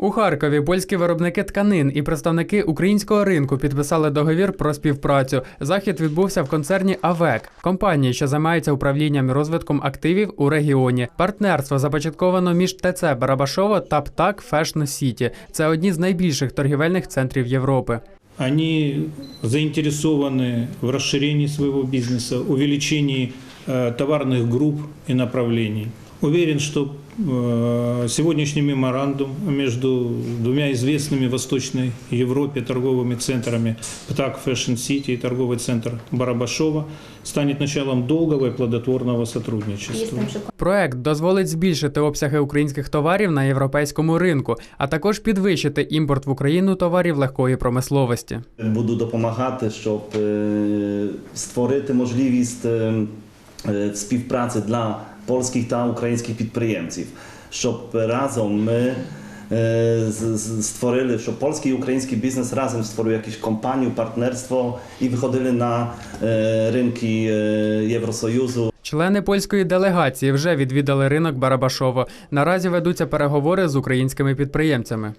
У Харкові польські виробники тканин і представники українського ринку підписали договір про співпрацю. Захід відбувся в концерні АВЕК, компанії, що займається управлінням і розвитком активів у регіоні. Партнерство започатковано між ТЦ Барабашово та ПТАК Фешн Сіті. Це одні з найбільших торгівельних центрів Європи. Они заинтересованы в расширении своего бизнеса, увеличении э, товарных групп и направлений. Уверен, что э, сегодняшний меморандум между двумя известными в Восточной Европе торговыми центрами ПТАК Fashion City и торговый центр Барабашова станет началом долгого и плодотворного сотрудничества. Проект дозволить збільшити обсяги українських товарів на європейському ринку, а також підвищити імпорт в Україну товарів легкої промисловості. Буду допомагати, щоб е, створити можливість співпраці для польських та українських підприємців, щоб разом ми створили, щоб польський і український бізнес разом створив якусь компанію, партнерство і виходили на ринки Євросоюзу. Члени польської делегації вже відвідали ринок Барабашово. Наразі ведуться переговори з українськими підприємцями.